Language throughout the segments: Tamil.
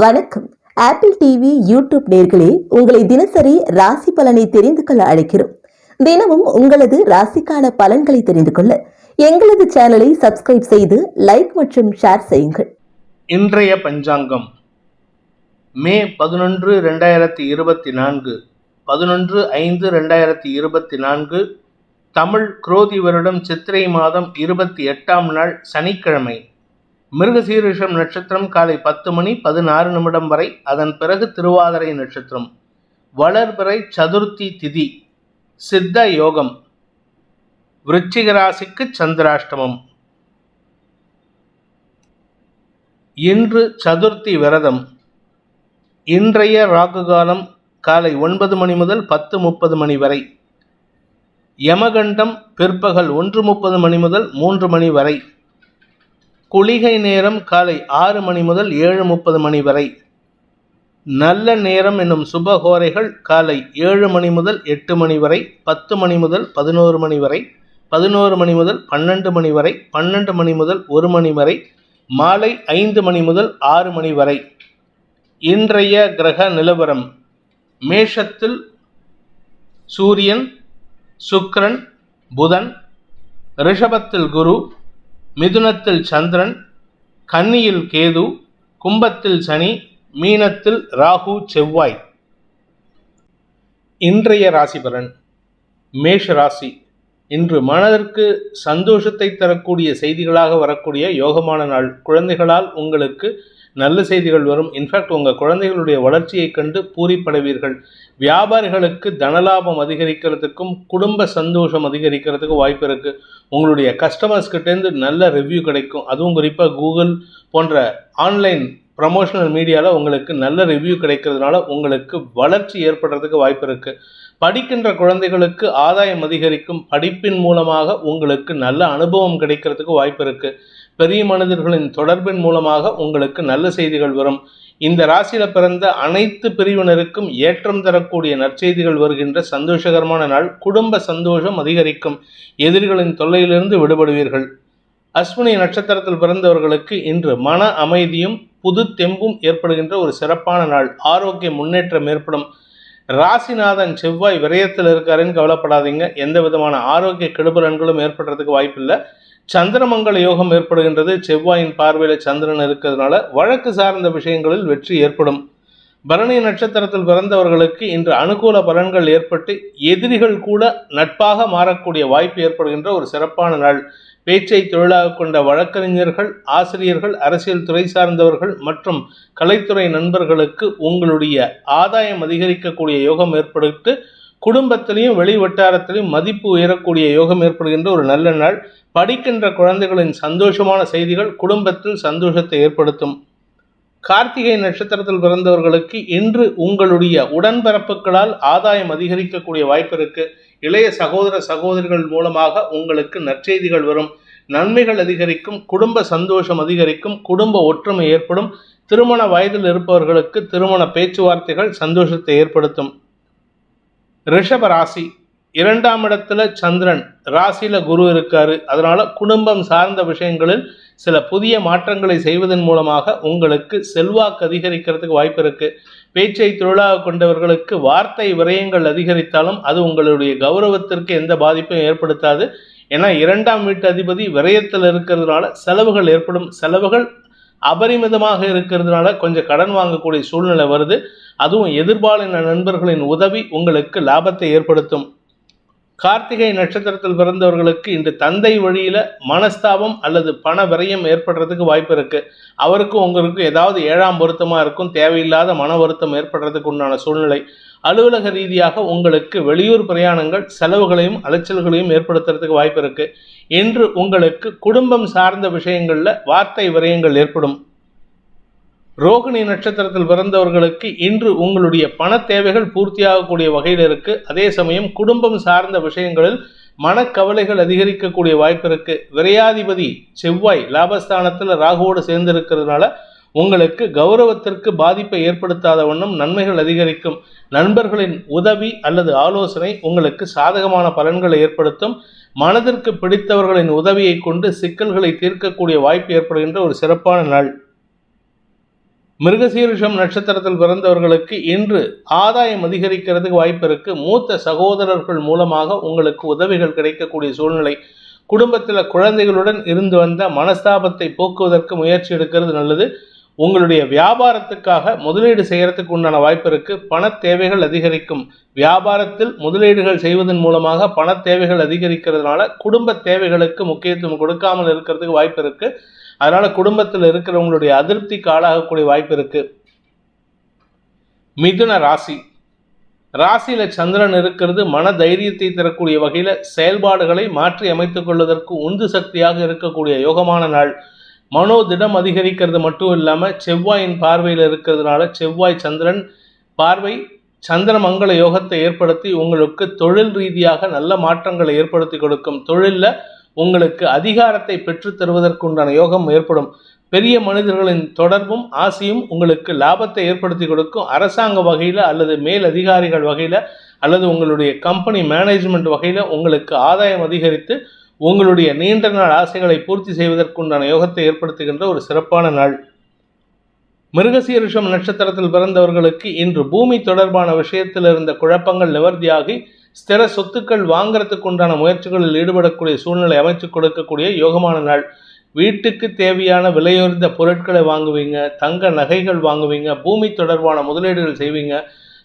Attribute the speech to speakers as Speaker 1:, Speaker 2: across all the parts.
Speaker 1: வணக்கம். ஆப்பிள் டிவி யூடியூப் நேர்களே உங்களை தினசரி ராசி பலனை தெரிந்து கொள்ள அழைக்கிறோம். தினமும் உங்களது ராசிக்கான பலன்களை தெரிந்து கொள்ள எங்களது சேனலை சப்ஸ்கிரைப் செய்து லைக் மற்றும் ஷேர் செய்யுங்கள்.
Speaker 2: இன்றைய பஞ்சாங்கம். மே பதினொன்று ரெண்டாயிரத்தி இருபத்தி நான்கு. பதினொன்று ஐந்து ரெண்டாயிரத்தி இருபத்தி நான்கு. தமிழ் குரோதி வருடம் சித்திரை மாதம் இருபத்தி எட்டாம் நாள் சனிக்கிழமை. மிருகசீரிஷம் நட்சத்திரம் காலை பத்து மணி பதினாறு நிமிடம் வரை அதன் பிறகு திருவாதிரை நட்சத்திரம். வளர்பிறை சதுர்த்தி திதி சித்த யோகம். விருச்சிக ராசிக்கு சந்திராஷ்டமம். இன்று சதுர்த்தி விரதம். இன்றைய ராகு காலம் காலை ஒன்பது மணி முதல் பத்து முப்பது மணி வரை. யமகண்டம் பிற்பகல் ஒன்று முப்பது மணி முதல் மூன்று மணி வரை. குளிகை நேரம் காலை ஆறு மணி முதல் ஏழு முப்பது மணி வரை. நல்ல நேரம் என்னும் சுபகோரைகள் காலை ஏழு மணி முதல் எட்டு மணி வரை பத்து மணி முதல் பதினோரு மணி வரை பதினோரு மணி முதல் பன்னெண்டு மணி வரை பன்னெண்டு மணி முதல் ஒரு மணி வரை மாலை ஐந்து மணி முதல் ஆறு மணி வரை. இன்றைய கிரக நிலவரம். மேஷத்தில் சூரியன் சுக்ரன் புதன் ரிஷபத்தில் குரு மிதுனத்தில் சந்திரன் கன்னியில் கேது கும்பத்தில் சனி மீனத்தில் ராகு செவ்வாய். இன்றைய ராசி பலன் மேஷ ராசி இன்று மனதிற்கு சந்தோஷத்தை தரக்கூடிய செய்திகளாக வரக்கூடிய யோகமான நாள். குழந்தைகளால் உங்களுக்கு நல்ல செய்திகள் வரும். இன்ஃபேக்ட் உங்கள் குழந்தைகளுடைய வளர்ச்சியை கண்டு பூரிப்படைவீர்கள். வியாபாரிகளுக்கு தனலாபம் அதிகரிக்கிறதுக்கும் குடும்ப சந்தோஷம் அதிகரிக்கிறதுக்கும் வாய்ப்பு இருக்குது உங்களுடைய கஸ்டமர்ஸ்கிட்டேருந்து நல்ல ரிவ்யூ கிடைக்கும். அதுவும் குறிப்பாக கூகுள் போன்ற ஆன்லைன் ப்ரமோஷனல் மீடியாவில் உங்களுக்கு நல்ல ரிவ்யூ கிடைக்கிறதுனால உங்களுக்கு வளர்ச்சி ஏற்படுறதுக்கு வாய்ப்பு இருக்குது படிக்கின்ற குழந்தைகளுக்கு ஆதாயம் அதிகரிக்கும். படிப்பின் மூலமாக உங்களுக்கு நல்ல அனுபவம் கிடைக்கிறதுக்கு வாய்ப்பு இருக்குது பெரிய மனிதர்களின் தொடர்பின் மூலமாக உங்களுக்கு நல்ல செய்திகள் வரும். இந்த ராசியில பிறந்த அனைத்து பிரிவினருக்கும் ஏற்றம் தரக்கூடிய நற்செய்திகள் வருகின்ற சந்தோஷகரமான நாள். குடும்ப சந்தோஷம் அதிகரிக்கும். எதிரிகளின் தொல்லையிலிருந்து விடுபடுவீர்கள். அஸ்வினி நட்சத்திரத்தில் பிறந்தவர்களுக்கு இன்று மன அமைதியும் புது தெம்பும் ஏற்படுகின்ற ஒரு சிறப்பான நாள். ஆரோக்கிய முன்னேற்றம் ஏற்படும். ராசிநாதன் செவ்வாய் விரயத்தில் இருக்காருன்னு கவலைப்படாதீங்க. எந்த விதமான ஆரோக்கிய கெடுபலன்களும் ஏற்படுறதுக்கு வாய்ப்பில்லை. சந்திரமங்கல யோகம் ஏற்படுகின்றது. செவ்வாயின் பார்வையில் சந்திரன் இருக்கிறதுனால வழக்கு சார்ந்த விஷயங்களில் வெற்றி ஏற்படும். பரணி நட்சத்திரத்தில் பிறந்தவர்களுக்கு இன்று அனுகூல பலன்கள் ஏற்பட்டு எதிரிகள் கூட நட்பாக மாறக்கூடிய வாய்ப்பு ஏற்படுகின்ற ஒரு சிறப்பான நாள். பேச்சை தொழிலாக கொண்ட வழக்கறிஞர்கள் ஆசிரியர்கள் அரசியல் துறை சார்ந்தவர்கள் மற்றும் கலைத்துறை நண்பர்களுக்கு உங்களுடைய ஆதாயம் அதிகரிக்கக்கூடிய யோகம் ஏற்படுத்து குடும்பத்திலையும் வெளி வட்டாரத்திலையும் மதிப்பு உயரக்கூடிய யோகம் ஏற்படுகின்ற ஒரு நல்ல நாள். படிக்கின்ற குழந்தைகளின் சந்தோஷமான செய்திகள் குடும்பத்தில் சந்தோஷத்தை ஏற்படுத்தும். கார்த்திகை நட்சத்திரத்தில் பிறந்தவர்களுக்கு இன்று உங்களுடைய உடன்பிறப்புகளால் ஆதாயம் அதிகரிக்கக்கூடிய வாய்ப்பு இருக்கு. இளைய சகோதர சகோதரிகள் மூலமாக உங்களுக்கு நற்செய்திகள் வரும். நன்மைகள் அதிகரிக்கும் குடும்ப சந்தோஷம் அதிகரிக்கும் குடும்ப ஒற்றுமை ஏற்படும். திருமண வயதில் இருப்பவர்களுக்கு திருமண பேச்சுவார்த்தைகள் சந்தோஷத்தை ஏற்படுத்தும். ரிஷப ராசி. இரண்டாம் இடத்துல சந்திரன். ராசியில குரு இருக்காரு. அதனால குடும்பம் சார்ந்த விஷயங்களில் சில புதிய மாற்றங்களை செய்வதன் மூலமாக உங்களுக்கு செல்வாக்கு அதிகரிக்கிறதுக்கு வாய்ப்பு இருக்கு. பேச்சை தொழிலாக கொண்டவர்களுக்கு வார்த்தை விரயங்கள் அதிகரித்தாலும் அது உங்களுடைய கௌரவத்திற்கு எந்த பாதிப்பும் ஏற்படுத்தாது. ஏன்னா இரண்டாம் வீட்டு அதிபதி விரயத்தில் இருக்கிறதுனால செலவுகள் ஏற்படும். செலவுகள் அபரிமிதமாக இருக்கிறதுனால கொஞ்சம் கடன் வாங்கக்கூடிய சூழ்நிலை வருது. அதுவும் எதிர்பாலின நண்பர்களின் உதவி உங்களுக்கு லாபத்தை ஏற்படுத்தும். கார்த்திகை நட்சத்திரத்தில் பிறந்தவர்களுக்கு இன்று தந்தை வழியில் மனஸ்தாபம் அல்லது பண விரயம் ஏற்படுறதுக்கு வாய்ப்பு இருக்குது அவருக்கும் உங்களுக்கும் ஏதாவது ஏழாம் பொருத்தமாக இருக்கும் தேவையில்லாத மன வருத்தம் ஏற்படுறதுக்கு உண்டான சூழ்நிலை. அலுவலக ரீதியாக உங்களுக்கு வெளியூர் பிரயாணங்கள் செலவுகளையும் அலைச்சல்களையும் ஏற்படுத்துறதுக்கு வாய்ப்பு இருக்கு. இன்று உங்களுக்கு குடும்பம் சார்ந்த விஷயங்களில் வார்த்தை விரயங்கள் ஏற்படும். ரோகிணி நட்சத்திரத்தில் பிறந்தவர்களுக்கு இன்று உங்களுடைய பண தேவைகள் பூர்த்தியாகக்கூடிய வகையில் இருக்கு. அதே சமயம் குடும்பம் சார்ந்த விஷயங்களில் மனக்கவலைகள் அதிகரிக்கக்கூடிய வாய்ப்பு இருக்கு. விரையாதிபதி செவ்வாய் லாபஸ்தானத்தில் ராகுவோடு சேர்ந்திருக்கிறதுனால உங்களுக்கு கௌரவத்திற்கு பாதிப்பை ஏற்படுத்தாத வண்ணம் நன்மைகள் அதிகரிக்கும். நண்பர்களின் உதவி அல்லது ஆலோசனை உங்களுக்கு சாதகமான பலன்களை ஏற்படுத்தும். மனதிற்கு பிடித்தவர்களின் உதவியை கொண்டு சிக்கல்களை தீர்க்கக்கூடிய வாய்ப்பு ஏற்படுகின்ற ஒரு சிறப்பான நாள். மிருகசீரிஷம் நட்சத்திரத்தில் பிறந்தவர்களுக்கு இன்று ஆதாயம் அதிகரிக்கிறதுக்கு வாய்ப்பு இருக்கு. மூத்த சகோதரர்கள் மூலமாக உங்களுக்கு உதவிகள் கிடைக்கக்கூடிய சூழ்நிலை. குடும்பத்தில் குழந்தைகளுடன் இருந்து வந்த மனஸ்தாபத்தை போக்குவதற்கு முயற்சி எடுக்கிறது நல்லது. உங்களுடைய வியாபாரத்துக்காக முதலீடு செய்கிறதுக்கு உண்டான வாய்ப்பு இருக்கு. பண தேவைகள் அதிகரிக்கும். வியாபாரத்தில் முதலீடுகள் செய்வதன் மூலமாக பண தேவைகள் அதிகரிக்கிறதுனால குடும்ப தேவைகளுக்கு முக்கியத்துவம் கொடுக்காமல் இருக்கிறதுக்கு வாய்ப்பு இருக்கு. அதனால குடும்பத்தில் இருக்கிறவங்களுடைய அதிருப்திக்கு ஆளாகக்கூடிய வாய்ப்பு இருக்கு. மிதுன ராசி. ராசியில சந்திரன் இருக்கிறது மன தைரியத்தை தரக்கூடிய வகையில் செயல்பாடுகளை மாற்றி அமைத்துக் கொள்வதற்கு உந்து சக்தியாக இருக்கக்கூடிய யோகமான நாள். மனோதிடம் அதிகரிக்கிறது மட்டும் இல்லாமல் செவ்வாயின் பார்வையில் இருக்கிறதுனால செவ்வாய் சந்திரன் பார்வை சந்திரமங்கல யோகத்தை ஏற்படுத்தி உங்களுக்கு தொழில் ரீதியாக நல்ல மாற்றங்களை ஏற்படுத்தி கொடுக்கும். தொழிலில் உங்களுக்கு அதிகாரத்தை பெற்றுத் தருவதற்குண்டான யோகம் ஏற்படும். பெரிய மனிதர்களின் தொடர்பும் ஆசையும் உங்களுக்கு லாபத்தை ஏற்படுத்தி கொடுக்கும். அரசாங்க வகையில் அல்லது மேல் அதிகாரிகள் வகையில் அல்லது உங்களுடைய கம்பெனி மேனேஜ்மெண்ட் வகையில் உங்களுக்கு ஆதாயம் அதிகரித்து உங்களுடைய நீண்ட நாள் ஆசைகளை பூர்த்தி செய்வதற்குண்டான யோகத்தை ஏற்படுத்துகின்ற ஒரு சிறப்பான நாள். மிருகசீரிஷம் நட்சத்திரத்தில் பிறந்தவர்களுக்கு இன்று பூமி தொடர்பான விஷயத்தில் இருந்த குழப்பங்கள் நிவர்த்தியாகி ஸ்திர சொத்துக்கள் வாங்குறதுக்கு உண்டான முயற்சிகளில் ஈடுபடக்கூடிய சூழ்நிலை அமைத்து கொடுக்கக்கூடிய யோகமான நாள். வீட்டுக்கு தேவையான விலையுயர்ந்த பொருட்களை வாங்குவீங்க தங்க நகைகள் வாங்குவீங்க பூமி தொடர்பான முதலீடுகள் செய்வீங்க.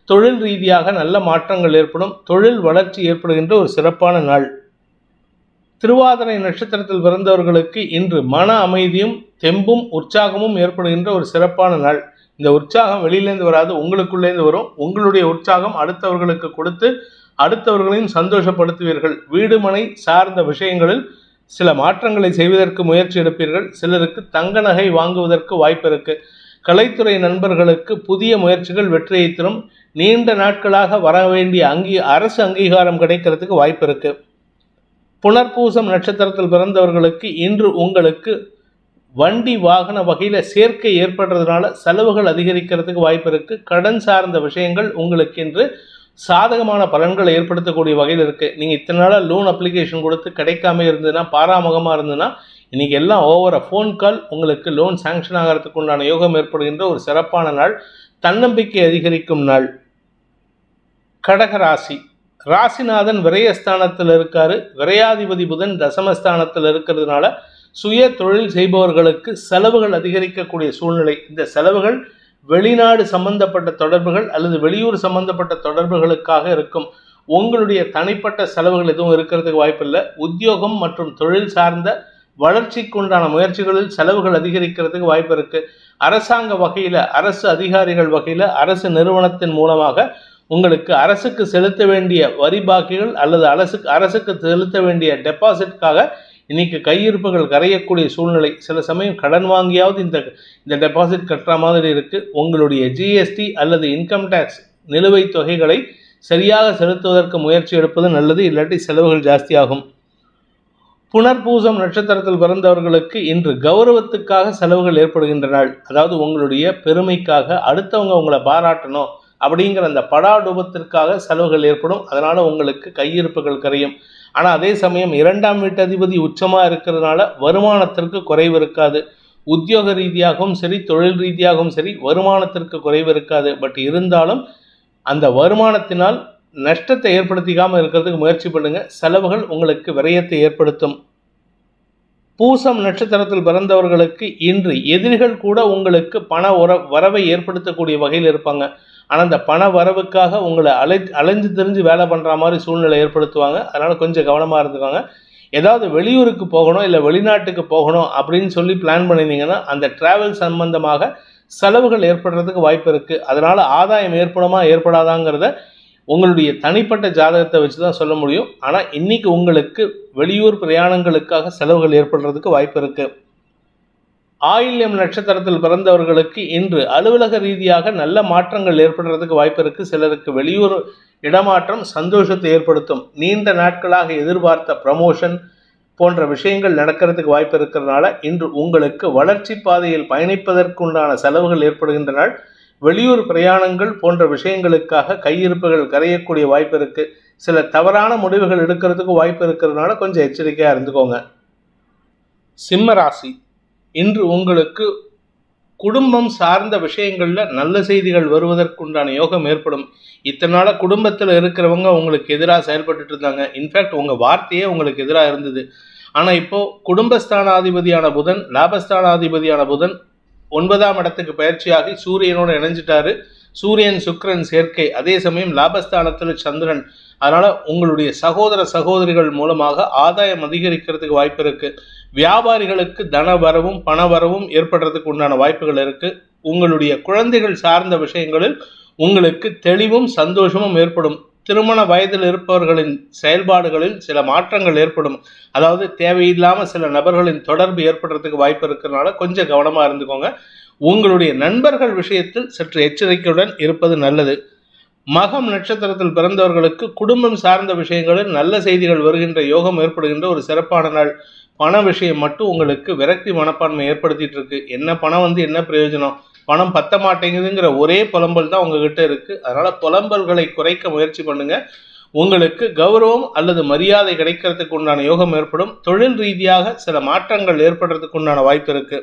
Speaker 2: தொழில் ரீதியாக நல்ல மாற்றங்கள் ஏற்படும் தொழில் வளர்ச்சி ஏற்படுகின்ற ஒரு சிறப்பான நாள். திருவாதிரை நட்சத்திரத்தில் பிறந்தவர்களுக்கு இன்று மன அமைதியும் தெம்பும் உற்சாகமும் ஏற்படுகின்ற ஒரு சிறப்பான நாள். இந்த உற்சாகம் வெளியிலேருந்து வராது உங்களுக்குள்ளேருந்து வரும். உங்களுடைய உற்சாகம் அடுத்தவர்களுக்கு கொடுத்து அடுத்தவர்களையும் சந்தோஷப்படுத்துவீர்கள். வீடு மனை சார்ந்த விஷயங்களில் சில மாற்றங்களை செய்வதற்கு முயற்சி எடுப்பீர்கள். சிலருக்கு தங்க நகை வாங்குவதற்கு வாய்ப்பு இருக்கு. கலைத்துறை நண்பர்களுக்கு புதிய முயற்சிகள் வெற்றியை தரும். நீண்ட நாட்களாக வர வேண்டிய அங்கீ அரசு அங்கீகாரம் கிடைக்கிறதுக்கு வாய்ப்பு இருக்குது புனர்பூசம் நட்சத்திரத்தில் பிறந்தவர்களுக்கு இன்று உங்களுக்கு வண்டி வாகன வகையில் சேர்க்கை ஏற்படுறதுனால செலவுகள் அதிகரிக்கிறதுக்கு வாய்ப்பு இருக்குது கடன் சார்ந்த விஷயங்கள் உங்களுக்கு இன்று சாதகமான பலன்களை ஏற்படுத்தக்கூடிய வகையில் இருக்குது நீங்கள் இத்தனை நாளாக லோன் அப்ளிகேஷன் கொடுத்து கிடைக்காம இருந்ததுன்னா பாராமுகமாக இருந்ததுன்னா இன்றைக்கி எல்லாம் ஓவர ஃபோன் கால் உங்களுக்கு லோன் சாங்ஷன் ஆகிறதுக்கு உண்டான யோகம் ஏற்படுகின்ற ஒரு சிறப்பான நாள். தன்னம்பிக்கை அதிகரிக்கும் நாள். கடக ராசி. ராசிநாதன் விரயஸ்தானத்தில் இருக்காரு. விரையாதிபதி புதன் தசமஸ்தானத்தில் இருக்கிறதுனால சுய தொழில் செய்பவர்களுக்கு செலவுகள் அதிகரிக்கக்கூடிய சூழ்நிலை. இந்த செலவுகள் வெளிநாடு சம்பந்தப்பட்ட தொடர்புகள் அல்லது வெளியூர் சம்பந்தப்பட்ட தொடர்புகளுக்காக இருக்கும். உங்களுடைய தனிப்பட்ட செலவுகள் எதுவும் இருக்கிறதுக்கு வாய்ப்பில்லை. உத்தியோகம் மற்றும் தொழில் சார்ந்த வளர்ச்சிக்குண்டான முயற்சிகளில் செலவுகள் அதிகரிக்கிறதுக்கு வாய்ப்பு இருக்குது அரசாங்க வகையில் அரசு அதிகாரிகள் வகையில் அரசு நிறுவனத்தின் மூலமாக உங்களுக்கு அரசுக்கு செலுத்த வேண்டிய வரி பாக்கிகள் அல்லது அரசுக்கு அரசுக்கு செலுத்த வேண்டிய டெபாசிட்காக இன்னைக்கு கையிருப்புகள் கரையக்கூடிய சூழ்நிலை. சில சமயம் கடன் வாங்கியாவது இந்த இந்த டெபாசிட் கட்டுற மாதிரி இருக்குது உங்களுடைய ஜிஎஸ்டி அல்லது இன்கம் டேக்ஸ் நிலுவைத் தொகைகளை சரியாக செலுத்துவதற்கு முயற்சி எடுப்பது நல்லது இல்லாட்டி செலவுகள் ஜாஸ்தியாகும். புனர்பூசம் நட்சத்திரத்தில் பிறந்தவர்களுக்கு இன்று கௌரவத்துக்காக செலவுகள் ஏற்படுகின்ற நாள் அதாவது உங்களுடைய பெருமைக்காக அடுத்தவங்க உங்களை பாராட்டணும். அப்படிங்கிற அந்த படாடூபத்திற்காக செலவுகள் ஏற்படும். அதனால் உங்களுக்கு கையிருப்புகள் கரையும். ஆனால் அதே சமயம் இரண்டாம் வீட்டு அதிபதி உச்சமாக இருக்கிறதுனால வருமானத்திற்கு குறைவு இருக்காது. உத்தியோக ரீதியாகவும் சரி தொழில் ரீதியாகவும் சரி வருமானத்திற்கு குறைவு இருக்காது. பட் இருந்தாலும் அந்த வருமானத்தினால் நஷ்டத்தை ஏற்படுத்திக்காமல் இருக்கிறதுக்கு முயற்சி பண்ணுங்கள் செலவுகள் உங்களுக்கு விரயத்தை ஏற்படுத்தும். பூசம் நட்சத்திரத்தில் பிறந்தவர்களுக்கு இன்று எதிரிகள் கூட உங்களுக்கு பண உற வரவை ஏற்படுத்தக்கூடிய வகையில் இருப்பாங்க. ஆனால் அந்த பண வரவுக்காக உங்களை அலை அலைஞ்சு தெரிஞ்சு வேலை பண்ணுற மாதிரி சூழ்நிலை ஏற்படுத்துவாங்க. அதனால் கொஞ்சம் கவனமாக இருந்துக்கோங்க. ஏதாவது வெளியூருக்கு போகணும் இல்லை வெளிநாட்டுக்கு போகணும் அப்படின்னு சொல்லி பிளான் பண்ணியிருந்தீங்கன்னா அந்த டிராவல் சம்பந்தமாக செலவுகள் ஏற்படுறதுக்கு வாய்ப்பு இருக்குது அதனால் ஆதாயம் ஏற்படுமா ஏற்படாதாங்கிறத உங்களுடைய தனிப்பட்ட ஜாதகத்தை வச்சு தான் சொல்ல முடியும். ஆனால் இன்னைக்கு உங்களுக்கு வெளியூர் பிரயாணங்களுக்காக செலவுகள் ஏற்படுறதுக்கு வாய்ப்பு இருக்குது ஆயில்யம் நட்சத்திரத்தில் பிறந்தவர்களுக்கு இன்று அலுவலக ரீதியாக நல்ல மாற்றங்கள் ஏற்படுறதுக்கு வாய்ப்பு இருக்கு. சிலருக்கு வெளியூர் இடமாற்றம் சந்தோஷத்தை ஏற்படுத்தும். நீண்ட நாட்களாக எதிர்பார்த்த ப்ரமோஷன் போன்ற விஷயங்கள் நடக்கிறதுக்கு வாய்ப்பு இருக்கிறதுனால இன்று உங்களுக்கு வளர்ச்சி பாதையில் பயணிப்பதற்குண்டான செலவுகள் ஏற்படுகின்ற நாள் வெளியூர் பிரயாணங்கள் போன்ற விஷயங்களுக்காக கையிருப்புகள் கரையக்கூடிய வாய்ப்பு இருக்கு. சில தவறான முடிவுகள் எடுக்கிறதுக்கு வாய்ப்பு இருக்கிறதுனால கொஞ்சம் எச்சரிக்கையாக இருந்துக்கோங்க. சிம்ம ராசி. இன்று உங்களுக்கு குடும்பம் சார்ந்த விஷயங்களில் நல்ல செய்திகள் வருவதற்குண்டான யோகம் ஏற்படும். இத்தனை நாளாக குடும்பத்தில் இருக்கிறவங்க உங்களுக்கு எதிராக செயல்பட்டுட்டு இருந்தாங்க. இன்ஃபேக்ட் உங்கள் வார்த்தையே உங்களுக்கு எதிராக இருந்தது. ஆனால் இப்போ குடும்பஸ்தானாதிபதியான புதன் லாபஸ்தானாதிபதியான புதன் ஒன்பதாம் இடத்துக்கு பயிற்சியாகி சூரியனோடு இணைஞ்சிட்டாரு. சூரியன் சுக்கிரன் சேர்க்கை அதே சமயம் லாபஸ்தானத்தில் சந்திரன். அதனால் உங்களுடைய சகோதர சகோதரிகள் மூலமாக ஆதாயம் அதிகரிக்கிறதுக்கு வாய்ப்பு இருக்குது வியாபாரிகளுக்கு தன வரவும் பண வரவும் ஏற்படுறதுக்கு உண்டான வாய்ப்புகள் இருக்கு. உங்களுடைய குழந்தைகள் சார்ந்த விஷயங்களில் உங்களுக்கு தெளிவும் சந்தோஷமும் ஏற்படும். திருமண வயதில் இருப்பவர்களின் செயல்பாடுகளில் சில மாற்றங்கள் ஏற்படும். அதாவது தேவையில்லாமல் சில நபர்களின் தொடர்பு ஏற்படுறதுக்கு வாய்ப்பு இருக்கிறதுனால கொஞ்சம் கவனமாக இருந்துக்கோங்க. உங்களுடைய நண்பர்கள் விஷயத்தில் சற்று எச்சரிக்கையுடன் இருப்பது நல்லது. மகம் நட்சத்திரத்தில் பிறந்தவர்களுக்கு குடும்பம் சார்ந்த விஷயங்களில் நல்ல செய்திகள் வருகின்ற யோகம் ஏற்படுகின்ற ஒரு சிறப்பான நாள். பண விஷயம் மட்டும் உங்களுக்கு விரக்தி மனப்பான்மை ஏற்படுத்திட்டு இருக்கு என்ன பணம் வந்து என்ன பிரயோஜனம்? பணம் பத்த மாட்டேங்குதுங்கிற ஒரே புலம்பல் தான் உங்ககிட்ட இருக்கு. அதனால புலம்பல்களை குறைக்க முயற்சி பண்ணுங்க. உங்களுக்கு கௌரவம் அல்லது மரியாதை கிடைக்கிறதுக்கு உண்டான யோகம் ஏற்படும். தொழில் ரீதியாக சில மாற்றங்கள் ஏற்படுறதுக்கு உண்டான வாய்ப்பு இருக்கு.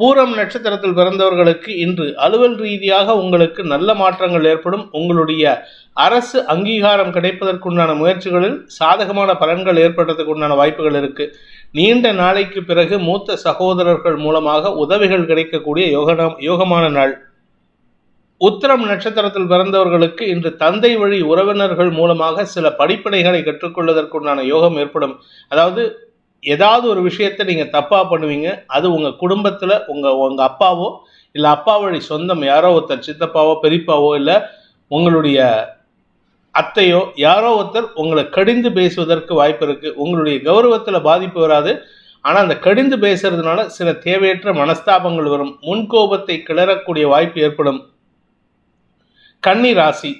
Speaker 2: பூரம் நட்சத்திரத்தில் பிறந்தவர்களுக்கு இன்று அலுவல் ரீதியாக உங்களுக்கு நல்ல மாற்றங்கள் ஏற்படும். உங்களுடைய அரசு அங்கீகாரம் கிடைப்பதற்குண்டான முயற்சிகளில் சாதகமான பலன்கள் ஏற்படுறதுக்கு உண்டான வாய்ப்புகள் இருக்கு. நீண்ட நாளைக்கு பிறகு மூத்த சகோதரர்கள் மூலமாக உதவிகள் கிடைக்கக்கூடிய யோகனா யோகமான நாள். உத்தரம் நட்சத்திரத்தில் பிறந்தவர்களுக்கு இன்று தந்தை வழி உறவினர்கள் மூலமாக சில படிப்பினைகளை கற்றுக்கொள்வதற்குண்டான யோகம் ஏற்படும். அதாவது ஏதாவது ஒரு விஷயத்தை நீங்கள் தப்பாக பண்ணுவீங்க அது உங்கள் குடும்பத்தில் உங்கள் உங்கள் அப்பாவோ இல்லை அப்பா வழி சொந்தம் யாரோ ஒருத்தர் சித்தப்பாவோ பெரியப்பாவோ இல்லை உங்களுடைய அத்தையோ யாரோ ஒருத்தர் உங்களை கடிந்து பேசுவதற்கு வாய்ப்பு இருக்குது உங்களுடைய கௌரவத்தில் பாதிப்பு வராது. ஆனால் அந்த கடிந்து பேசுறதுனால சில தேவையற்ற மனஸ்தாபங்கள் வரும். முன்கோபத்தை கிளறக்கூடிய வாய்ப்பு ஏற்படும். கன்னி ராசி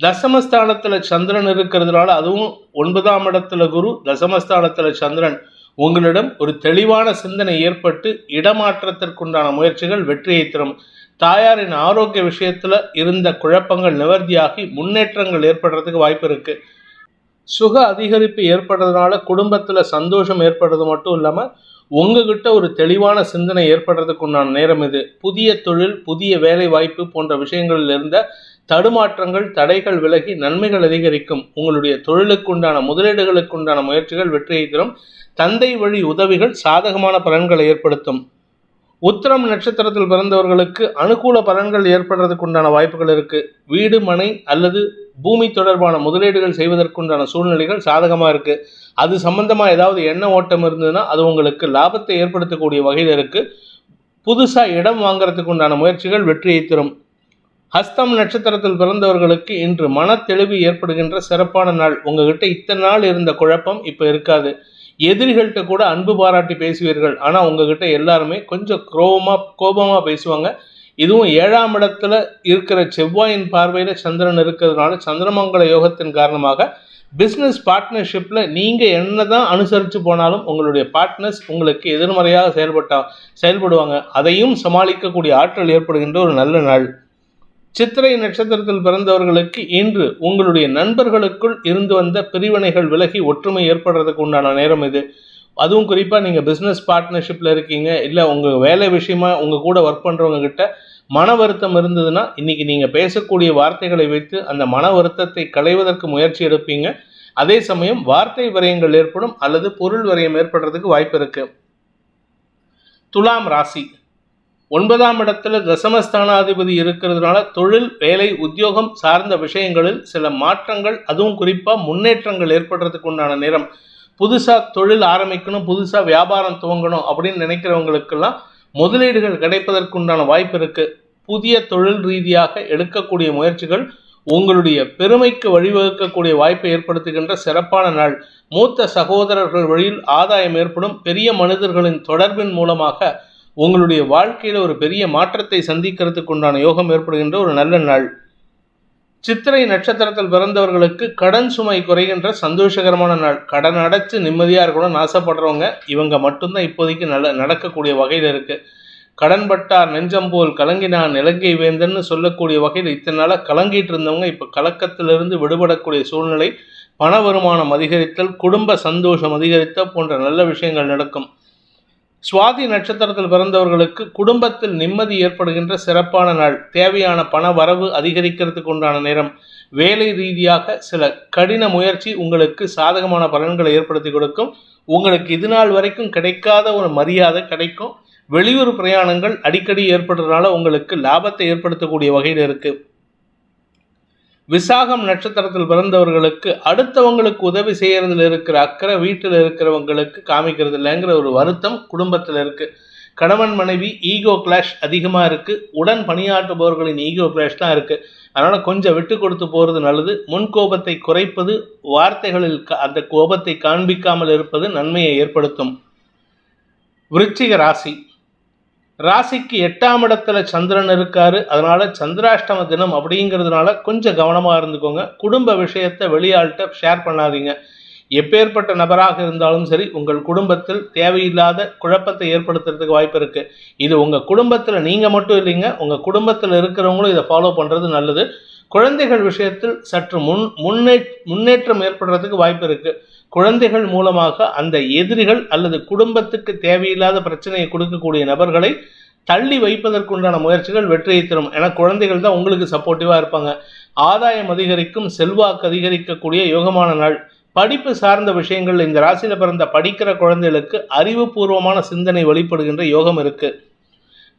Speaker 2: தசமஸ்தானத்தில் சந்திரன் இருக்கிறதுனால அதுவும் ஒன்பதாம் இடத்துல குரு தசமஸ்தானத்தில் சந்திரன். உங்களிடம் ஒரு தெளிவான சிந்தனை ஏற்பட்டு இடமாற்றத்திற்குண்டான முயற்சிகள் வெற்றியை தரும். தாயாரின் ஆரோக்கிய விஷயத்தில் இருந்த குழப்பங்கள் நிவர்த்தியாகி முன்னேற்றங்கள் ஏற்படுறதுக்கு வாய்ப்பு இருக்கு. சுக அதிகரிப்பு ஏற்படுறதுனால குடும்பத்தில் சந்தோஷம் ஏற்படுறது மட்டும் இல்லாமல் உங்ககிட்ட ஒரு தெளிவான சிந்தனை ஏற்படுறதுக்கு உண்டான நேரம் இது. புதிய தொழில் புதிய வேலை வாய்ப்பு போன்ற விஷயங்களில் இருந்த தடுமாற்றங்கள் தடைகள் விலகி நன்மைகள் அதிகரிக்கும். உங்களுடைய தொழிலுக்குண்டான முதலீடுகளுக்குண்டான முயற்சிகள் வெற்றியை தரும். தந்தை வழி உதவிகள் சாதகமான பலன்களை ஏற்படுத்தும். உத்திரம் நட்சத்திரத்தில் பிறந்தவர்களுக்கு அனுகூல பலன்கள் ஏற்படுறதுக்குண்டான வாய்ப்புகள் இருக்கு. வீடு மனை அல்லது பூமி தொடர்பான முதலீடுகள் செய்வதற்குண்டான சூழ்நிலைகள் சாதகமாக இருக்குது அது சம்பந்தமாக ஏதாவது எண்ண ஓட்டம் இருந்ததுன்னா அது உங்களுக்கு லாபத்தை ஏற்படுத்தக்கூடிய வகையில் இருக்குது புதுசாக இடம் வாங்குறதுக்கு உண்டான முயற்சிகள் வெற்றியை தரும். ஹஸ்தம் நட்சத்திரத்தில் பிறந்தவர்களுக்கு இன்று மனத்தெளிவு ஏற்படுகின்ற சிறப்பான நாள். உங்ககிட்ட இத்தனை நாள் இருந்த குழப்பம் இப்போ இருக்காது. எதிரிகள்கிட்ட கூட அன்பு பாராட்டி பேசுவீர்கள். ஆனால் உங்ககிட்ட எல்லாருமே கொஞ்சம் கோபமாக கோபமாக பேசுவாங்க. இதுவும் ஏழாம் இடத்துல இருக்கிற செவ்வாயின் பார்வையில் சந்திரன் இருக்கிறதுனால சந்திரமங்கல யோகத்தின் காரணமாக பிஸ்னஸ் பார்ட்னர்ஷிப்பில் நீங்கள் என்ன தான் அனுசரித்து போனாலும் உங்களுடைய பார்ட்னர்ஸ் உங்களுக்கு எதிர்மறையாக செயல்பட்டா செயல்படுவாங்க. அதையும் சமாளிக்கக்கூடிய ஆற்றல் ஏற்படுகின்ற ஒரு நல்ல நாள். சித்திரை நட்சத்திரத்தில் பிறந்தவர்களுக்கு இன்று உங்களுடைய நண்பர்களுக்குள் இருந்து வந்த பிரிவினைகள் விலகி ஒற்றுமை ஏற்படுறதுக்கு உண்டான நேரம் இது. அதுவும் குறிப்பாக நீங்கள் பிஸ்னஸ் பார்ட்னர்ஷிப்பில் இருக்கீங்க. இல்லை உங்கள் வேலை விஷயமா உங்கள் கூட ஒர்க் பண்ணுறவங்க கிட்ட மன வருத்தம் இருந்ததுன்னா இன்னைக்கு நீங்கள் பேசக்கூடிய வார்த்தைகளை வைத்து அந்த மன வருத்தத்தை களைவதற்கு முயற்சி எடுப்பீங்க. அதே சமயம் வார்த்தை விரயங்கள் ஏற்படும் அல்லது பொருள் விரயம் ஏற்படுறதுக்கு வாய்ப்பு இருக்கு. துலாம் ராசி. ஒன்பதாம் இடத்துல தசமஸ்தானாதிபதி இருக்கிறதுனால தொழில் வேலை உத்தியோகம் சார்ந்த விஷயங்களில் சில மாற்றங்கள் அதுவும் குறிப்பாக முன்னேற்றங்கள் ஏற்படுறதுக்கு உண்டான நேரம். புதுசாக தொழில் ஆரம்பிக்கணும் புதுசாக வியாபாரம் துவங்கணும் அப்படின்னு நினைக்கிறவங்களுக்கெல்லாம் முதலீடுகள் கிடைப்பதற்குண்டான வாய்ப்பு இருக்கு. புதிய தொழில் ரீதியாக எடுக்கக்கூடிய முயற்சிகள் உங்களுடைய பெருமைக்கு வழிவகுக்கக்கூடிய வாய்ப்பை ஏற்படுத்துகின்ற சிறப்பான நாள். மூத்த சகோதரர்கள் வழியில் ஆதாயம் ஏற்படும். பெரிய மனிதர்களின் தொடர்பின் மூலமாக உங்களுடைய வாழ்க்கையில் ஒரு பெரிய மாற்றத்தை சந்திக்கிறதுக்கு உண்டான யோகம் ஏற்படுகின்ற ஒரு நல்ல நாள். சித்திரை நட்சத்திரத்தில் பிறந்தவர்களுக்கு கடன் சுமை குறைகின்ற சந்தோஷகரமான நாள். கடன் அடைச்சு நிம்மதியாக இருக்கணும்னு ஆசைப்படுறவங்க இவங்க மட்டும்தான் இப்போதைக்கு நல்ல நடக்கக்கூடிய வகையில் இருக்குது கடன்பட்டார் நெஞ்சம் போல் கலங்கினான் இலங்கை வேந்தன்னு சொல்லக்கூடிய வகையில் இத்தனை நாளாக கலங்கிட்டு இருந்தவங்க இப்போ கலக்கத்திலிருந்து விடுபடக்கூடிய சூழ்நிலை பண வருமானம் அதிகரித்தல் குடும்ப சந்தோஷம் அதிகரித்தல் போன்ற நல்ல விஷயங்கள் நடக்கும். சுவாதி நட்சத்திரத்தில் பிறந்தவர்களுக்கு குடும்பத்தில் நிம்மதி ஏற்படுகின்ற சிறப்பான நாள். தேவையான பண வரவு அதிகரிக்கிறதுக்கு உண்டான நேரம். வேலை ரீதியாக சில கடின முயற்சி உங்களுக்கு சாதகமான பலன்களை ஏற்படுத்தி கொடுக்கும். உங்களுக்கு இது நாள் வரைக்கும் கிடைக்காத ஒரு மரியாதை கிடைக்கும். வெளியூர் பிரயாணங்கள் அடிக்கடி ஏற்படுறதுனால உங்களுக்கு லாபத்தை ஏற்படுத்தக்கூடிய வகையில் இருக்குது விசாகம் நட்சத்திரத்தில் பிறந்தவர்களுக்கு அடுத்தவங்களுக்கு உதவி செய்யறதுல இருக்கிற அக்கறை வீட்டில் இருக்கிறவங்களுக்கு காமிக்கிறது இல்லைங்கிற ஒரு வருத்தம் குடும்பத்தில் இருக்கு. கணவன் மனைவி ஈகோ கிளாஷ் அதிகமாக இருக்கு. உடன் பணியாற்றுபவர்களின் ஈகோ கிளாஷ் தான் இருக்கு. அதனால கொஞ்சம் விட்டு கொடுத்து போகிறது நல்லது. முன் கோபத்தை குறைப்பது வார்த்தைகளில் க- அந்த கோபத்தை காண்பிக்காமல் இருப்பது நன்மையை ஏற்படுத்தும். விருச்சிக ராசி. ராசிக்கு எட்டாம் இடத்துல சந்திரன் இருக்காரு. அதனால சந்திராஷ்டம தினம் அப்படிங்கிறதுனால கொஞ்சம் கவனமாக இருந்துக்கோங்க. குடும்ப விஷயத்தை வெளியாள்கிட்ட ஷேர் பண்ணாதீங்க. எப்பேற்பட்ட நபராக இருந்தாலும் சரி உங்கள் குடும்பத்தில் தேவையில்லாத குழப்பத்தை ஏற்படுத்துறதுக்கு வாய்ப்பு இருக்கு. இது உங்க குடும்பத்தில் நீங்க மட்டும் இல்லைங்க உங்க குடும்பத்தில் இருக்கிறவங்களும் இதை ஃபாலோ பண்றது நல்லது. குழந்தைகள் விஷயத்தில் சற்று முன் முன்னே முன்னேற்றம் ஏற்படுறதுக்கு வாய்ப்பு இருக்குது குழந்தைகள் மூலமாக அந்த எதிரிகள் அல்லது குடும்பத்துக்கு தேவையில்லாத பிரச்சனையை கொடுக்கக்கூடிய நபர்களை தள்ளி வைப்பதற்குண்டான முயற்சிகள் வெற்றியை தரும். ஏன்னா குழந்தைகள் தான் உங்களுக்கு சப்போர்ட்டிவாக இருப்பாங்க. ஆதாயம் அதிகரிக்கும் செல்வாக்கு அதிகரிக்கக்கூடிய யோகமான நாள். படிப்பு சார்ந்த விஷயங்கள் இந்த ராசியில் பிறந்த படிக்கிற குழந்தைகளுக்கு அறிவுபூர்வமான சிந்தனை வெளிப்படுகின்ற யோகம் இருக்கு.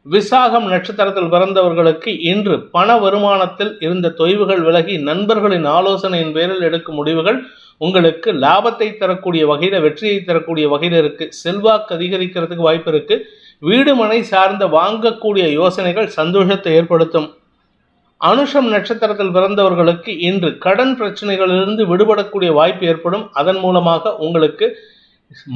Speaker 2: விசாகம் நட்சத்திரத்தில் பிறந்தவர்களுக்கு இன்று பண வருமானத்தில் இருந்த தொய்வுகள் விலகி நண்பர்களின் ஆலோசனையின் பேரில் எடுக்கும் முடிவுகள் உங்களுக்கு லாபத்தை தரக்கூடிய வகையில் வெற்றியை தரக்கூடிய வகையில் இருக்குது செல்வாக்கு அதிகரிக்கிறதுக்கு வாய்ப்பு இருக்குது வீடு மனை சார்ந்த வாங்கக்கூடிய யோசனைகள் சந்தோஷத்தை ஏற்படுத்தும். அனுஷம் நட்சத்திரத்தில் பிறந்தவர்களுக்கு இன்று கடன் பிரச்சனைகளிலிருந்து விடுபடக்கூடிய வாய்ப்பு ஏற்படும். அதன் மூலமாக உங்களுக்கு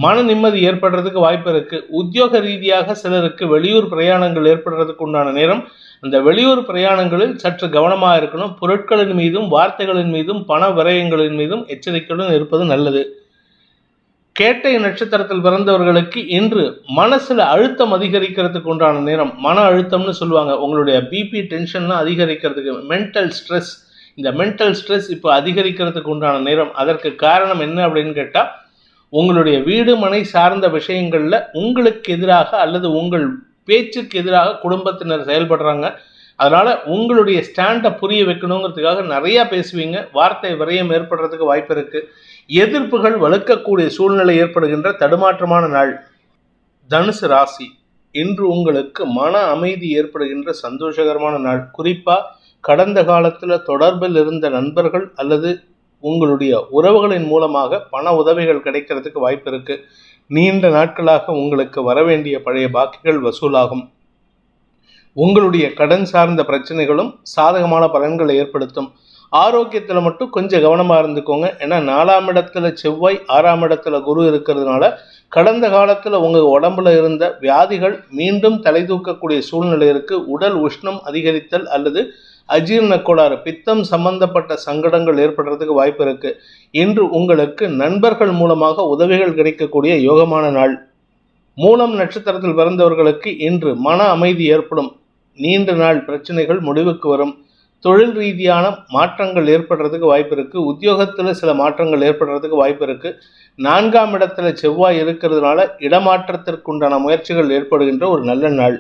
Speaker 2: மன நிம்மதி ஏற்படுறதுக்கு வாய்ப்பு இருக்குது உத்தியோக ரீதியாக சிலருக்கு வெளியூர் பிரயாணங்கள் ஏற்படுறதுக்கு உண்டான நேரம். அந்த வெளியூர் பிரயாணங்களில் சற்று கவனமாக இருக்கணும். பொருட்களின் மீதும் வார்த்தைகளின் மீதும் பண விரயங்களின் மீதும் எச்சரிக்கையுடன் இருப்பது நல்லது. கேட்டை நட்சத்திரத்தில் பிறந்தவர்களுக்கு இன்று மனசில் அழுத்தம் அதிகரிக்கிறதுக்கு உண்டான நேரம். மன அழுத்தம்னு சொல்லுவாங்க. உங்களுடைய பிபி டென்ஷன்லாம் அதிகரிக்கிறதுக்கு மென்டல் ஸ்ட்ரெஸ் இந்த மென்டல் ஸ்ட்ரெஸ் இப்போ அதிகரிக்கிறதுக்கு உண்டான நேரம். அதற்கு காரணம் என்ன அப்படின்னு கேட்டால் உங்களுடைய வீடு மனை சார்ந்த விஷயங்களில் உங்களுக்கு எதிராக அல்லது உங்கள் பேச்சுக்கு எதிராக குடும்பத்தினர் செயல்படுறாங்க. அதனால் உங்களுடைய ஸ்டாண்டை புரிய வைக்கணுங்கிறதுக்காக நிறையா பேசுவீங்க. வார்த்தை விரயம் ஏற்படுறதுக்கு வாய்ப்பு இருக்குது எதிர்ப்புகள் வலுக்கக்கூடிய சூழ்நிலை ஏற்படுகின்ற தடுமாற்றமான நாள் தனுசு ராசி. இன்று உங்களுக்கு மன அமைதி ஏற்படுகின்ற சந்தோஷகரமான நாள். குறிப்பாக கடந்த காலத்தில் தொடர்பில் இருந்த நண்பர்கள் அல்லது உங்களுடைய உறவுகளின் மூலமாக பண உதவிகள் கிடைக்கிறதுக்கு வாய்ப்பு இருக்குது நீண்ட நாட்களாக உங்களுக்கு வரவேண்டிய பழைய பாக்கிகள் வசூலாகும். உங்களுடைய கடன் சார்ந்த பிரச்சனைகளும் சாதகமான பலன்களை ஏற்படுத்தும். ஆரோக்கியத்தில் மட்டும் கொஞ்சம் கவனமாக இருந்துக்கோங்க. ஏன்னா நாலாம் இடத்துல செவ்வாய் ஆறாம் இடத்துல குரு இருக்கிறதுனால கடந்த காலத்தில் உங்கள் உடம்புல இருந்த வியாதிகள் மீண்டும் தலை தூக்கக்கூடிய சூழ்நிலை இருக்குது உடல் உஷ்ணம் அதிகரித்தல் அல்லது அஜீரண கோளாறு பித்தம் சம்பந்தப்பட்ட சங்கடங்கள் ஏற்படுறதுக்கு வாய்ப்பு இருக்கு. இன்று உங்களுக்கு நண்பர்கள் மூலமாக உதவிகள் கிடைக்கக்கூடிய யோகமான நாள். மூலம் நட்சத்திரத்தில் பிறந்தவர்களுக்கு இன்று மன அமைதி ஏற்படும். நீண்ட நாள் பிரச்சனைகள் முடிவுக்கு வரும். தொழில் ரீதியான மாற்றங்கள் ஏற்படுறதுக்கு வாய்ப்பு இருக்கு. உத்தியோகத்தில் சில மாற்றங்கள் ஏற்படுறதுக்கு வாய்ப்பு இருக்கு. நான்காம் இடத்துல செவ்வாய் இருக்கிறதுனால இடமாற்றத்திற்குண்டான முயற்சிகள் ஏற்படுகின்ற ஒரு நல்ல நாள்.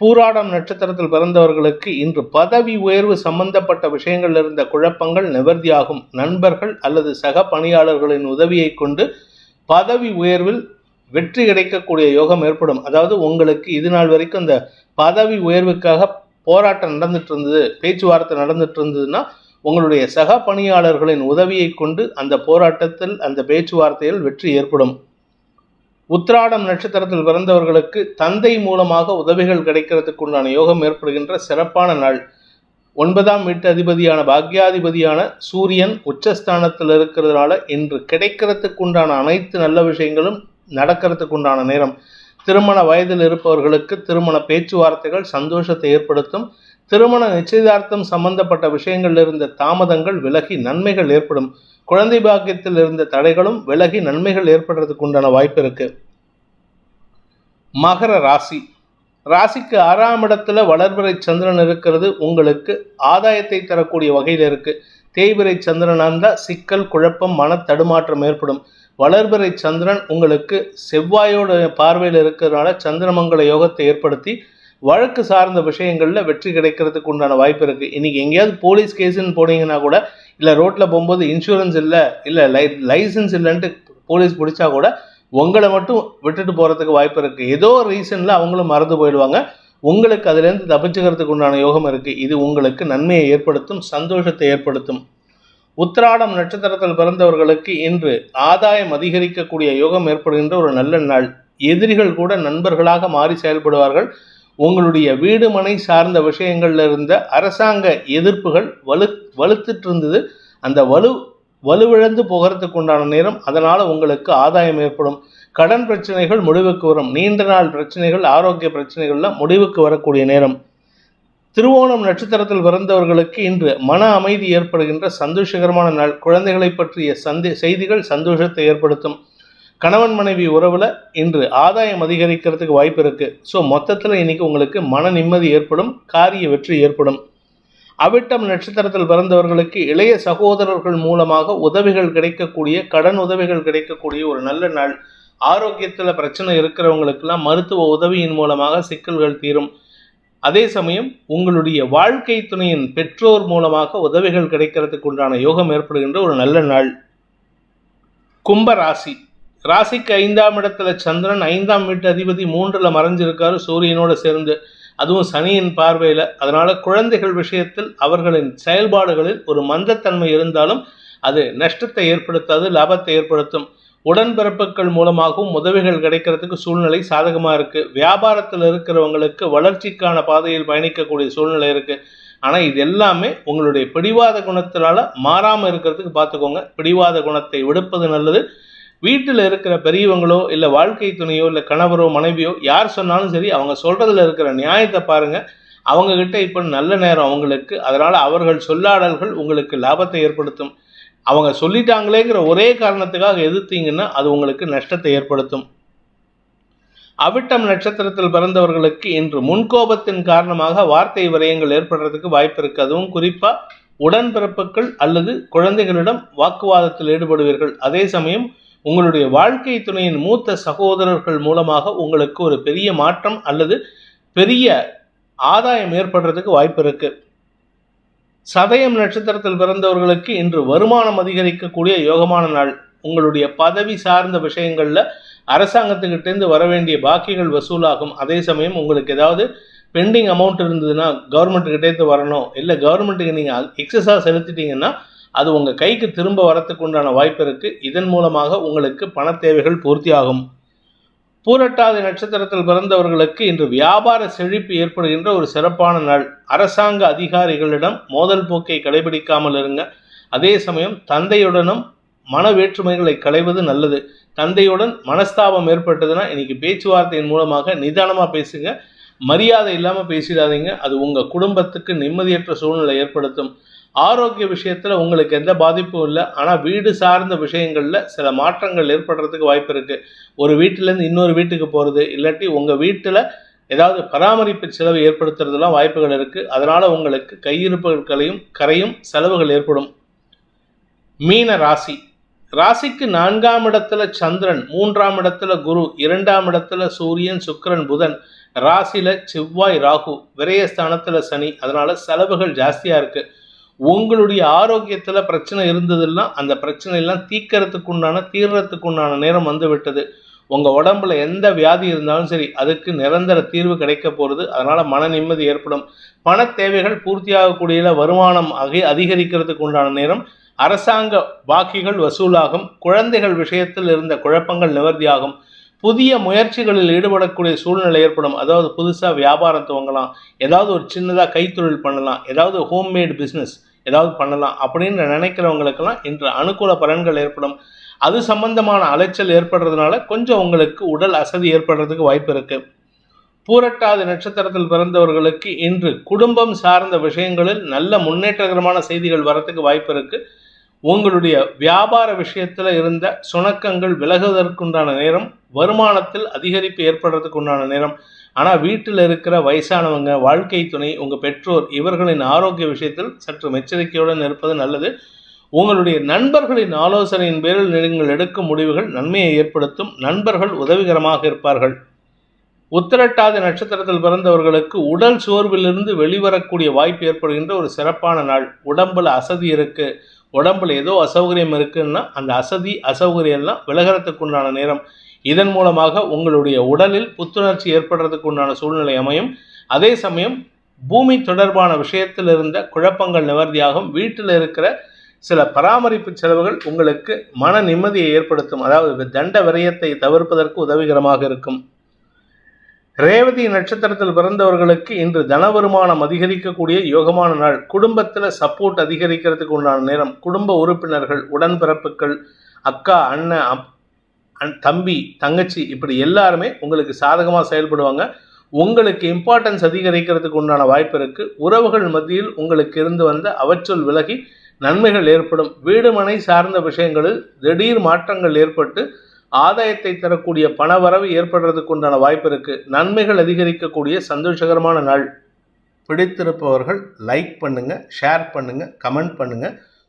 Speaker 2: பூராடம் நட்சத்திரத்தில் பிறந்தவர்களுக்கு இன்று பதவி உயர்வு சம்பந்தப்பட்ட விஷயங்கள் இருந்த குழப்பங்கள் நிவர்த்தியாகும். நண்பர்கள் அல்லது சக பணியாளர்களின் உதவியை கொண்டு பதவி உயர்வில் வெற்றி கிடைக்கக்கூடிய யோகம் ஏற்படும். அதாவது உங்களுக்கு இது நாள் வரைக்கும் இந்த பதவி உயர்வுக்காக போராட்டம் நடந்துட்டு இருந்தது பேச்சுவார்த்தை நடந்துட்டு இருந்ததுன்னா உங்களுடைய சக பணியாளர்களின் உதவியை கொண்டு அந்த போராட்டத்தில் அந்த பேச்சுவார்த்தையில் வெற்றி ஏற்படும். உத்திராடம் நட்சத்திரத்தில் பிறந்தவர்களுக்கு தந்தை மூலமாக உதவிகள் கிடைக்கிறதுக்கு உண்டான யோகம் ஏற்படுகின்ற சிறப்பான நாள். ஒன்பதாம் வீட்டு அதிபதியான பாக்யாதிபதியான சூரியன் உச்சஸ்தானத்தில் இருக்கிறதுனால இன்று கிடைக்கிறதுக்கு உண்டான அனைத்து நல்ல விஷயங்களும் நடக்கிறதுக்கு உண்டான நேரம். திருமண வயதில் இருப்பவர்களுக்கு திருமண பேச்சுவார்த்தைகள் சந்தோஷத்தை ஏற்படுத்தும். திருமண நிச்சயதார்த்தம் சம்பந்தப்பட்ட விஷயங்களில் இருந்த தாமதங்கள் விலகி நன்மைகள் ஏற்படும். குழந்தை பாக்கியத்தில் இருந்த தடைகளும் விலகி நன்மைகள் ஏற்படுறதுக்கு உண்டான வாய்ப்பு இருக்கு. மகர ராசி. ராசிக்கு ஆறாம் இடத்துல வளர்பிறை சந்திரன் இருக்கிறது உங்களுக்கு ஆதாயத்தை தரக்கூடிய வகையில் இருக்கு. தேய்பிறை சந்திரன் இருந்தால் சிக்கல் குழப்பம் மன தடுமாற்றம் ஏற்படும். வளர்பிறை சந்திரன் உங்களுக்கு செவ்வாயோட பார்வையில் இருக்கிறதுனால சந்திரமங்கல யோகத்தை ஏற்படுத்தி வழக்கு சார்ந்த விஷயங்களில் வெற்றி கிடைக்கிறதுக்கு உண்டான வாய்ப்பு இருக்குது இன்றைக்கி எங்கேயாவது போலீஸ் கேஸுன்னு போனீங்கன்னா கூட இல்லை ரோட்டில் போகும்போது இன்சூரன்ஸ் இல்லை இல்லை லை லைசன்ஸ் இல்லைன்ட்டு போலீஸ் பிடிச்சா கூட உங்களை மட்டும் விட்டுட்டு போகிறதுக்கு வாய்ப்பு இருக்குது ஏதோ ரீசனில் அவங்களும் மறந்து போயிடுவாங்க. உங்களுக்கு அதுலேருந்து தப்பிச்சுக்கிறதுக்கு உண்டான யோகம் இருக்குது இது உங்களுக்கு நன்மையை ஏற்படுத்தும் சந்தோஷத்தை ஏற்படுத்தும். உத்திராடம் நட்சத்திரத்தில் பிறந்தவர்களுக்கு இன்று ஆதாயம் அதிகரிக்கக்கூடிய யோகம் ஏற்படுகின்ற ஒரு நல்ல நாள். எதிரிகள் கூட நண்பர்களாக மாறி செயல்படுவார்கள். உங்களுடைய வீடு மனை சார்ந்த விஷயங்கள்ல இருந்த அரசாங்க எதிர்ப்புகள் வலு வலுத்துட்டு இருந்தது அந்த வலு வலுவிழந்து போகிறதுக்கு உண்டான நேரம் அதனால் உங்களுக்கு ஆதாயம் ஏற்படும். கடன் பிரச்சனைகள் முடிவுக்கு வரும். நீண்ட நாள் பிரச்சனைகள் ஆரோக்கிய பிரச்சனைகள்லாம் முடிவுக்கு வரக்கூடிய நேரம். திருவோணம் நட்சத்திரத்தில் பிறந்தவர்களுக்கு இன்று மன அமைதி ஏற்படுகின்ற சந்தோஷகரமான நாள். குழந்தைகளை பற்றிய சந்தி செய்திகள் சந்தோஷத்தை ஏற்படுத்தும். கணவன் மனைவி உறவில் இன்று ஆதாயம் அதிகரிக்கிறதுக்கு வாய்ப்பு இருக்குது ஸோ மொத்தத்தில் இன்றைக்கி உங்களுக்கு மன நிம்மதி ஏற்படும் காரிய வெற்றி ஏற்படும். அவிட்டம் நட்சத்திரத்தில் பிறந்தவர்களுக்கு இளைய சகோதரர்கள் மூலமாக உதவிகள் கிடைக்கக்கூடிய கடன் உதவிகள் கிடைக்கக்கூடிய ஒரு நல்ல நாள். ஆரோக்கியத்தில் பிரச்சனை இருக்கிறவங்களுக்கெல்லாம் மருத்துவ உதவியின் மூலமாக சிக்கல்கள் தீரும். அதே சமயம் உங்களுடைய வாழ்க்கை துணையின் பெற்றோர் மூலமாக உதவிகள் கிடைக்கிறதுக்கு உண்டான யோகம் ஏற்படுகின்ற ஒரு நல்ல நாள். கும்பராசி ராசிக்கு ஐந்தாம் இடத்துல சந்திரன் ஐந்தாம் வீட்டு அதிபதி மூன்றில் மறைஞ்சிருக்காரு சூரியனோட சேர்ந்து. அதுவும் சனியின் பார்வையில். அதனால் குழந்தைகள் விஷயத்தில் அவர்களின் செயல்பாடுகளில் ஒரு மந்தத்தன்மை இருந்தாலும் அது நஷ்டத்தை ஏற்படுத்தாது லாபத்தை ஏற்படுத்தும். உடன்பிறப்புகள் மூலமாகவும் உதவிகள் கிடைக்கிறதுக்கு சூழ்நிலை சாதகமாக இருக்குது வியாபாரத்தில் இருக்கிறவங்களுக்கு வளர்ச்சிக்கான பாதையில் பயணிக்கக்கூடிய சூழ்நிலை இருக்குது ஆனால் இது எல்லாமே உங்களுடைய பிடிவாத குணத்தினால மாறாமல் இருக்கிறதுக்கு பார்த்துக்கோங்க பிடிவாத குணத்தை விடுப்பது நல்லது. வீட்டில் இருக்கிற பெரியவங்களோ இல்லை வாழ்க்கை துணையோ இல்லை கணவரோ மனைவியோ யார் சொன்னாலும் சரி அவங்க சொல்கிறதுல இருக்கிற நியாயத்தை பாருங்கள் அவங்கக்கிட்ட இப்போ நல்ல நேரம் அவங்களுக்கு. அதனால் அவர்கள் சொல்லாடல்கள் உங்களுக்கு லாபத்தை ஏற்படுத்தும். அவங்க சொல்லிட்டாங்களேங்கிற ஒரே காரணத்துக்காக எதிர்த்தீங்கன்னா அது உங்களுக்கு நஷ்டத்தை ஏற்படுத்தும். அவிட்டம் நட்சத்திரத்தில் பிறந்தவர்களுக்கு இன்று முன்கோபத்தின் காரணமாக வார்த்தை விரயங்கள் ஏற்படுறதுக்கு வாய்ப்பு இருக்கு. அதுவும் குறிப்பாக உடன்பிறப்புகள் அல்லது குழந்தைகளிடம் வாக்குவாதத்தில் ஈடுபடுவீர்கள். அதே சமயம் உங்களுடைய வாழ்க்கை துணையின் மூத்த சகோதரர்கள் மூலமாக உங்களுக்கு ஒரு பெரிய மாற்றம் அல்லது பெரிய ஆதாயம் ஏற்படுறதுக்கு வாய்ப்பு இருக்கு. சதயம் நட்சத்திரத்தில் பிறந்தவர்களுக்கு இன்று வருமானம் அதிகரிக்கக்கூடிய யோகமான நாள். உங்களுடைய பதவி சார்ந்த விஷயங்களில் அரசாங்கத்துக்கிட்டேருந்து வர வேண்டிய பாக்கிகள் வசூலாகும். அதே சமயம் உங்களுக்கு ஏதாவது பெண்டிங் அமௌண்ட் இருந்ததுன்னா கவர்மெண்ட்டுக்கிட்டேருந்து வரணும். இல்லை கவர்மெண்ட்டுக்கு நீங்கள் எக்ஸஸாக செலுத்திட்டீங்கன்னா அது உங்கள் கைக்கு திரும்ப வரத்துக்கு உண்டான வாய்ப்பு இருக்குது இதன் மூலமாக உங்களுக்கு பண தேவைகள் பூர்த்தியாகும். பூரட்டாதி நட்சத்திரத்தில் பிறந்தவர்களுக்கு இன்று வியாபார செழிப்பு ஏற்படுகின்ற ஒரு சிறப்பான நாள். அரசாங்க அதிகாரிகளிடம் மோதல் போக்கை கடைபிடிக்காமல் இருங்க. அதே சமயம் தந்தையுடனும் மன வேற்றுமைகளை களைவது நல்லது. தந்தையுடன் மனஸ்தாபம் ஏற்பட்டதுன்னா இன்னைக்கு பேச்சுவார்த்தையின் மூலமாக நிதானமாக பேசுங்க. மரியாதை இல்லாமல் பேசிடாதீங்க. அது உங்கள் குடும்பத்துக்கு நிம்மதியற்ற சூழ்நிலை ஏற்படுத்தும். ஆரோக்கிய விஷயத்தில் உங்களுக்கு எந்த பாதிப்பும் இல்லை. ஆனால் வீடு சார்ந்த விஷயங்களில் சில மாற்றங்கள் ஏற்படுறதுக்கு வாய்ப்பு இருக்குது ஒரு வீட்டிலேருந்து இன்னொரு வீட்டுக்கு போகிறது இல்லாட்டி உங்கள் வீட்டில் ஏதாவது பராமரிப்பு செலவு ஏற்படுத்துறதுலாம் வாய்ப்புகள் இருக்குது அதனால் உங்களுக்கு கையிருப்புகளையும் கரையும் செலவுகள் ஏற்படும். மீன ராசி. ராசிக்கு நான்காம் இடத்துல சந்திரன் மூன்றாம் இடத்துல குரு இரண்டாம் இடத்துல சூரியன் சுக்கரன் புதன். ராசியில் செவ்வாய் ராகு விரயஸ்தானத்தில் சனி. அதனால் செலவுகள் ஜாஸ்தியாக இருக்குது உங்களுடைய ஆரோக்கியத்தில் பிரச்சனை இருந்ததுன்னா அந்த பிரச்சனையெல்லாம் தீக்கிறதுக்கு உண்டான தீர்றதுக்கு உண்டான நேரம் வந்து விட்டது. உங்கள் உடம்புல எந்த வியாதி இருந்தாலும் சரி அதுக்கு நிரந்தர தீர்வு கிடைக்க போகிறது அதனால் மன நிம்மதி ஏற்படும். பண தேவைகள் பூர்த்தியாகக்கூடிய வருமானம் அகி அதிகரிக்கிறதுக்கு உண்டான நேரம். அரசாங்க பாக்கிகள் வசூலாகும். குழந்தைகள் விஷயத்தில் இருந்த குழப்பங்கள் நிவர்த்தியாகும். புதிய முயற்சிகளில் ஈடுபடக்கூடிய சூழ்நிலை ஏற்படும். அதாவது புதுசாக வியாபாரம் துவங்கலாம். ஏதாவது ஒரு சின்னதாக கைத்தொழில் பண்ணலாம். ஏதாவது ஹோம்மேட் பிஸ்னஸ் ஏதாவது பண்ணலாம் அப்படின்னு நினைக்கிறவங்களுக்கெல்லாம் இன்று அனுகூல பலன்கள் ஏற்படும். அது சம்பந்தமான அலைச்சல் ஏற்படுறதுனால கொஞ்சம் உங்களுக்கு உடல் அசதி ஏற்படுறதுக்கு வாய்ப்பு இருக்கு. பூரட்டாதி நட்சத்திரத்தில் பிறந்தவர்களுக்கு இன்று குடும்பம் சார்ந்த விஷயங்களில் நல்ல முன்னேற்றகரமான செய்திகள் வரத்துக்கு வாய்ப்பு இருக்கு. உங்களுடைய வியாபார விஷயத்தில் இருந்த சுணக்கங்கள் விலகுவதற்குண்டான நேரம் வருமானத்தில் அதிகரிப்பு ஏற்படுறதுக்கு உண்டான நேரம் ஆனால் வீட்டில் இருக்கிற வயசானவங்க வாழ்க்கை துணை உங்கள் பெற்றோர் இவர்களின் ஆரோக்கிய விஷயத்தில் சற்று எச்சரிக்கையுடன் இருப்பது நல்லது. உங்களுடைய நண்பர்களின் ஆலோசனையின் பேரில் நீங்கள் எடுக்கும் முடிவுகள் நன்மையை ஏற்படுத்தும். நண்பர்கள் உதவிகரமாக இருப்பார்கள். உத்திரட்டாதி நட்சத்திரத்தில் பிறந்தவர்களுக்கு உடல் சோர்விலிருந்து வெளிவரக்கூடிய வாய்ப்பு ஏற்படுகின்ற ஒரு சிறப்பான நாள். உடம்புல அசதி இருக்கு. உடம்புல ஏதோ அசௌகரியம் இருக்குன்னா அந்த அசதி அசௌகரியம்லாம் விலகிறதுக்கு உண்டான நேரம். இதன் மூலமாக உங்களுடைய உடலில் புத்துணர்ச்சி ஏற்படுறதுக்கு உண்டான சூழ்நிலை அமையும். அதே சமயம் பூமி தொடர்பான விஷயத்தில் இருந்த குழப்பங்கள் நிவர்த்தியாகும். வீட்டில் இருக்கிற சில பராமரிப்பு செலவுகள் உங்களுக்கு மன நிம்மதியை ஏற்படுத்தும். அதாவது தண்ட விரயத்தை தவிர்ப்பதற்கு உதவிகரமாக இருக்கும். ரேவதி நட்சத்திரத்தில் பிறந்தவர்களுக்கு இன்று தன வருமானம் அதிகரிக்கக்கூடிய யோகமான நாள். குடும்பத்தில் சப்போர்ட் அதிகரிக்கிறதுக்கு உண்டான நேரம். குடும்ப உறுப்பினர்கள் உடன்பிறப்புகள் அக்கா அண்ணன் அப்- தம்பி தங்கச்சி இப்படி எல்லாருமே உங்களுக்கு சாதகமாக செயல்படுவாங்க. உங்களுக்கு இம்பார்ட்டன்ஸ் அதிகரிக்கிறதுக்கு உண்டான வாய்ப்பு இருக்குது உறவுகள் மத்தியில் உங்களுக்கு இருந்து வந்த அவற்றுள் விலகி நன்மைகள் ஏற்படும். வீடுமனை சார்ந்த விஷயங்களில் திடீர் மாற்றங்கள் ஏற்பட்டு ஆதாயத்தை தரக்கூடிய பணவரவு ஏற்படுறதுக்கு உண்டான வாய்ப்பு இருக்குது நன்மைகள் அதிகரிக்கக்கூடிய சந்தோஷகரமான நாள். பிடித்திருப்பவர்கள் லைக் பண்ணுங்கள் ஷேர் பண்ணுங்கள் கமெண்ட் பண்ணுங்கள்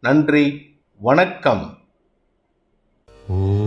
Speaker 2: நன்றி வணக்கம்.
Speaker 3: ஓ.